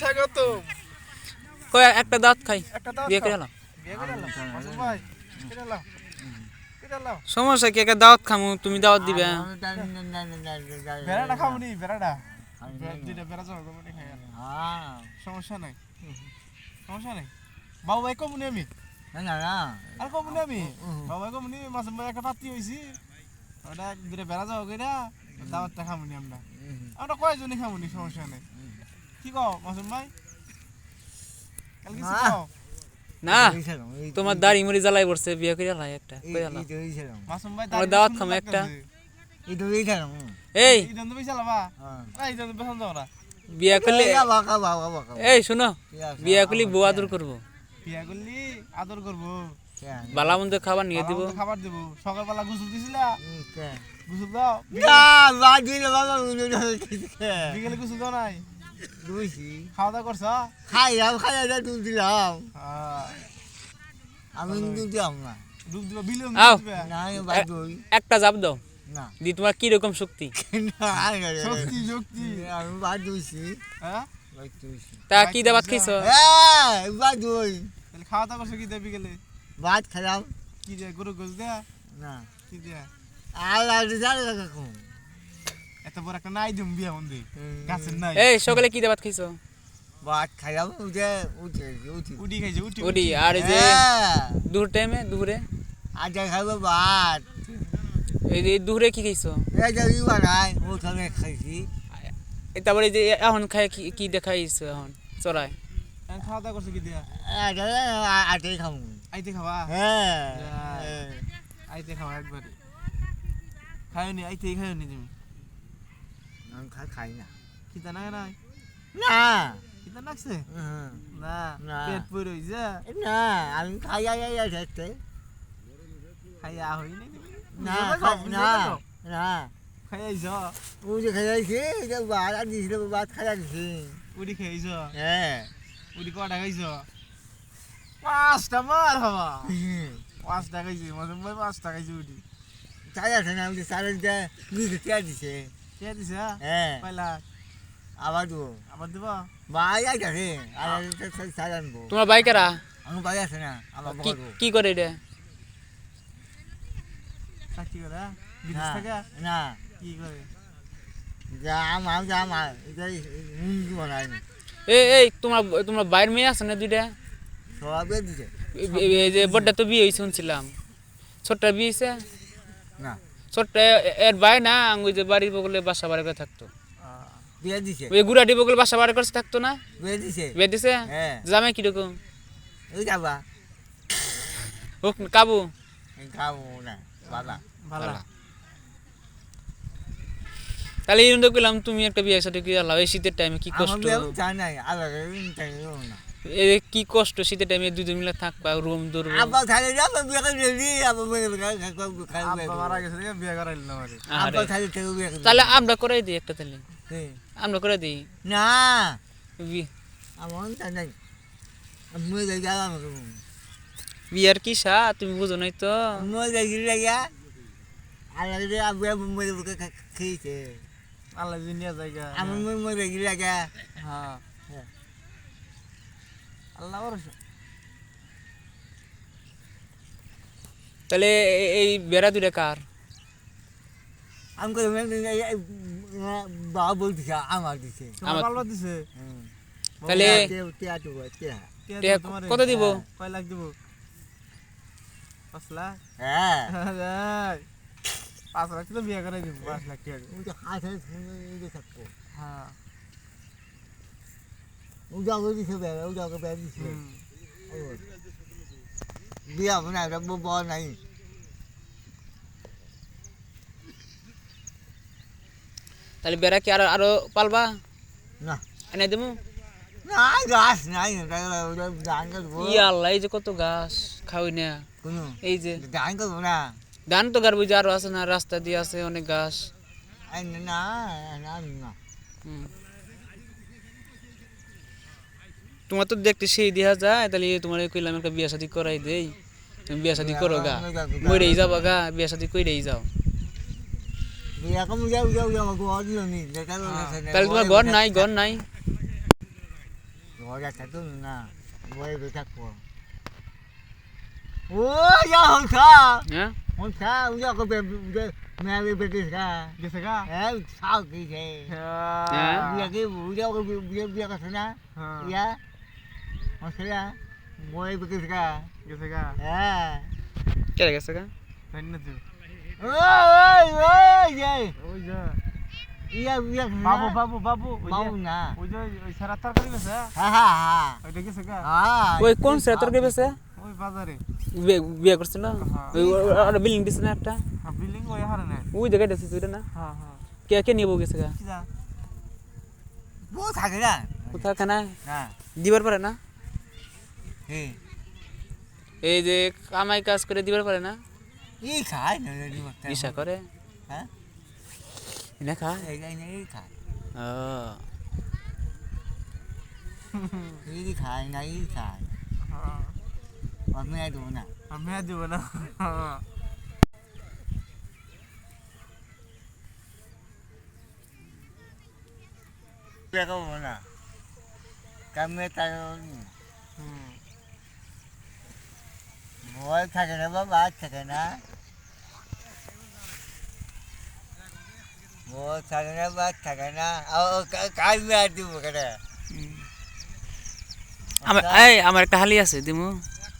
স্বাগত কই একটা দাঁত খাই। বিয়ে করে ভাই এলাম সমস্যা কি একটা দাওয়াত খামু তুমি দাওয়াত দিবে। বেড়াটা বেড়াটা। বেড়া যাব আর। সমস্যা নাই। সমস্যা নাই। বাবু ভাই কমনি আমি? আর কমনি আমি? বাবু ভাই কমনি। মাসুম ভাই একটা পাতি হয়েছি ওটা দুইটা বেড়া যাব কইরা দাওয়াতটা খামনি আমরা। আমরা কয়জনই খামনি সমস্যা নাই। কি কও মাসুম ভাই? কাল কিছু না। তোমার দাড়ি মুড়ি জ্বালাই পড়ছে বিয়ে করে এলাই একটা মাসুম ভাই আমরা দাওয়াত খামো একটা। এই ইদন তো পয়সা লাবা না ইদন তো পছন্দ ওরা বিয়ে করলে এই শুনো বিয়ে করলে বউ আদর করব। বিয়া করলি আদর করব। বালা মন্দ খাবার নিয়ে দিব। খাবার দেবো। সকালবেলা গোসল দিছিলা? গোসল দাও। বিকেলে গোসল দাও নাই? খাওয়া দাওয়া করছ? খাইলাম খাইলা দুধ দিলাম। হ্যাঁ। আমি দুধ দিলাম না। ডুব দিবা বিলে। দিবা? না আমি বাদ দই। একটা জাপ দাও। না। দি তোমার কি রকম শক্তি শক্তি। শক্তি আমি বাদ দইছি হ্যাঁ? তা কি দাবাত খাইছো? হ্যাঁ বাদ দই। তাহলে খাওয়া দাওয়া করছ কি দেয় বিকেলে? ভাত খেলাম কি দেয়? গরু গোস দেয়া? না। কি দেয়া? আর আর জানো কাকু। এত বড় একটা নাই দিম বিয়া গাছের নাই। এই সকালে কি দাবাত খাইছো? ভাত খাইলাম উঠে উঠে। উঠি উডি খাইছে উঠি ওডি আর এই যে দুপুর টাইমে দুপুরে আজকে খাব ভাত। এই যে দুপুরে কি খাইছো? এই যে ইবা নাই ওখানে খাইছি। তারপরে যে এখন খাই কি দেখাইছো এখন? চড়াই খাওয়া দাওয়া করছ কি দেয়া? আজকে আজকে খাব আইতে খাবা? হ্যাঁ। হ্যাঁ। আইতে খাওয়া একবারে। খাইনি আইতেই খাইনি তুমি। আমি খা খাই না। খিদা নাই? নাই না খিদা লাগছে। না না। পেট পড়ে হইছে? না আমি খাই যাই যাই যাচ্ছে খাইয়া হই না খাই- না না। খাই আইছ? যে খাই যাইছে যে ভাত আর দিছিল ভাত খাই যাচ্ছে উডি খাইছ হ্যাঁ। উডি কটা খাইছ? পাঁচটা মার হুম। পাঁচটা খাইছি মজম পাঁচটা খাইছি উডি। চাই আছে না আমি সারা দিতে দুই দিছে। কে দিছে হ্যাঁ পয়লা। আবার দেবো। আবার দিব? ভাই আছে আর সারা আনব। তোমার আমার ভাই আছে না আমার কি করে এটা চাকরি করে বিদেশ থেকে? না। কি করে মুন্ডু বানাই এই এই তোমার তোমার বাইরের মেয়ে আছে না দুইটা? দিছে। এই- এই- এই যে বড়টা তো বিয়ে হয়েছে শুনছিলাম। ছোটটা বিয়ে হয়েছে না। ছোট্ট এর ভাই না ওই যে বাড়ির বগলে বাসা বাড়ি করে থাকতো। বিয়ে দিছে? ওই গুড়াটি বগলে বাসা বাড়ি করে থাকতো না? বিয়ে দিছে? বিয়ে দিছে? হ্যাঁ। জামাই কীরকম? ওই যাবা ও কাবু। না। তাহলে এই কইলাম তুমি একটা বিয়ে সাথে কি আল্লাহ এই শীতের টাইমে কি কষ্ট? বিয়ে জান কি কষ্ট শীতের টাইমে দুজন মিলে থাকবা রুম ধরবো আব্বা খালি বিয়ে করে আব্বা বিয়ে করে আব্বা মারা গেছে বিয়ে করাইল না আমারে। আব্বা খালি বিয়ে করে তাহলে আমরা করাই দিই একটা তাহলে। আমরা করে দিই। না। বি- আমার জান নাই আমি যাই যাব বিয়ার কি সা? তুমি বুঝো নাই তো। মই যাই গিয়ে। গিয়া আলাদা আব্বা মই বুকে খেয়েছে। আল্লাহ জায়গা আমার মই যাই গিয়ে গিয়া হ্যাঁ। হ্যাঁ। আল্লাহ তাহলে এই বেড়া দুটা কার আমি বাবা বলতেছে আমার দিছে আমার- দিছে তাহলে টিয়া টু টিয়া কে টিয়া দিব তোমারে? কত দিব? কয় লাখ দিব পাঁচ লাখ হ্যাঁ পাঁচ লাখ তো বিয়ে করাই দিব পাঁচ লাখ টাকা হ্যাঁ যাব দিছে বেড়া যাব বেড়া দিছে। বিয়া হবে না এটা বড় নাই। তাহলে বেড়া কি আরও আরও পালবা? না। এনে দেবো? নাই গাছ নাই। ধান ই আল্লাহ এই যে কত গাছ খাওয়াই না। কোনো। এই যে। ধান করব না। ধান তো গাড়বো যে আরও আছে না রাস্তা দিয়ে আছে অনেক গাছ। আই না না না না। হুম। তোমার তো দেখতে সেই দেখা যায় তাহলে তোমার কইলাম একটা বিয়া শাদি করাই দেই। তুমি বিয়া শাদি করো গা। মরেই যাবা গা বিয়া শাদি কইরেই যাও। তাহলে তোমার ঘর নাই ঘর নাই। না বয়ে থাকব ও যা। হলসা হ্যাঁ হলসা উজা হ্যাঁ। হ্যাঁ। হ্যাঁ ইয়া হলসা বয়ে বেটিস গেছে গা হ্যাঁ কে গেছে গা জানি না ওই ওই ওই ওই যে ইয়া ইয়া বাবু বাবু বাবু বাবু না ওই যে ওই সারা তরকারি গেছে হ্যাঁ হ্যাঁ হ্যাঁ ওইটা গেছে গা হ্যাঁ ওই কোন সে তোর বেছে ওই বাজারে বিয়ে বিয়ে করছে না। ওই আর বিল্ডিং দিছে না একটা হ্যাঁ বিল্ডিং ওই হারে না ওই জায়গায় দিছে ওইটা না হ্যাঁ হ্যাঁ কে কে নিয়ে গেছে গা বউ থাকে না কোথাও খানা হ্যাঁ দিবার পারে না এই এই যে কামাই কাজ করে দিবার পারে না? ই খায় না রে করে? হ্যাঁ? এনে খা। এই এই এই খায়। ও। ই খায় না ই খায়। হ্যাঁ আমি দেবো না। আমি আর দিব না। হ্যাঁ দেখাবো না। কামে তার হুম ভয় থাকে না বাবা থাকে না ভয় থাকে না বা থাকে না কাল মেয়ে দিব কেন আমার এই আমার একটা হালি আছে দিমু।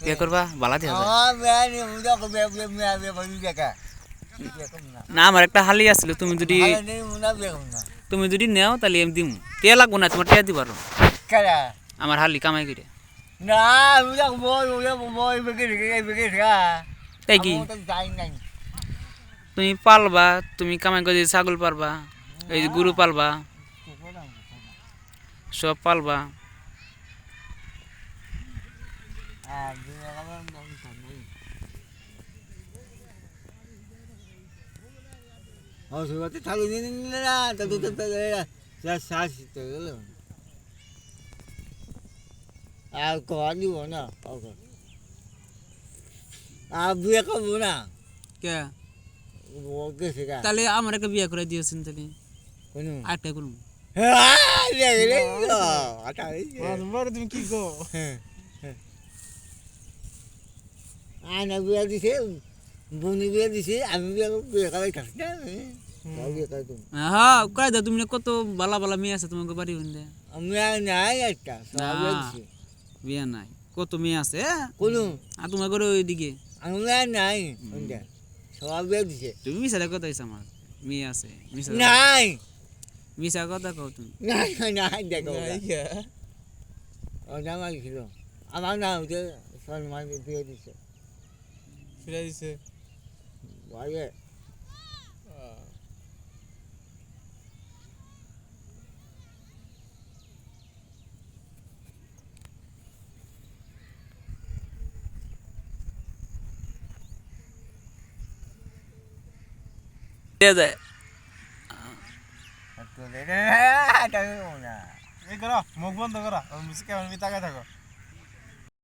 বিয়ে করবা? বালা দিয়া যায়। আমার মেয়ে নিয়ে মুদা কো মেয়ে মেয়ে মেয়ে মেয়ে বলি দেখা দেখুন না না আমার একটা হালি আছিল তুমি যদি ভালো নেই মুনা দেখুন না। তুমি যদি নেও তাহলে আমি দিমু। টিয়া লাগবো না তোমার টিয়া দিবার। কেনা আমার হালি কামাই করে। না বই মুদা বই বেগে বেগে বেগে খা তাই কি তো যাই নাই তুমি পালবা তুমি কামাই করে ছাগল পারবা এই গরু পালবা সব পালবা অসুবিধা থাকি নিলে না তো তো গেল আর কয়া দিব না ওকে আর বিয়ে করব না কে？ও গেছে তাহলে আমার একটা বিয়ে করে দিয়েছেন তাহলে। আরেকটা করুন। হ্যাঁ তুমি কি গো আয়না বিয়ে দিছে বনি বিয়ে দিছে আমি বিয়ে বিয়ে করাই থাকি। না হ্যাঁ। কয় দাও তুমি কত বালা বালা মেয়ে আছে তোমাকে বাড়ি হইন্দে আমি নাই একটা সব বিয়ে নাই। কত মেয়ে আছে? কোনো। আর তোমার ঘরে ওইদিকে? আমি নাই ওইটা সব বিয়ে দিছে। তুমি মিশালে কথা হয়েছে আমার। মেয়ে আছে নাই। মিশা কথা কও তুমি। নাই নাই নাই দেখো আমার ছিল আমার নাম হচ্ছে সলমান বিয়ে দিছে। ফিরে দিছে। বলে যায় মুখ বন্ধ করা মিসকে আমি তাকায় থাকো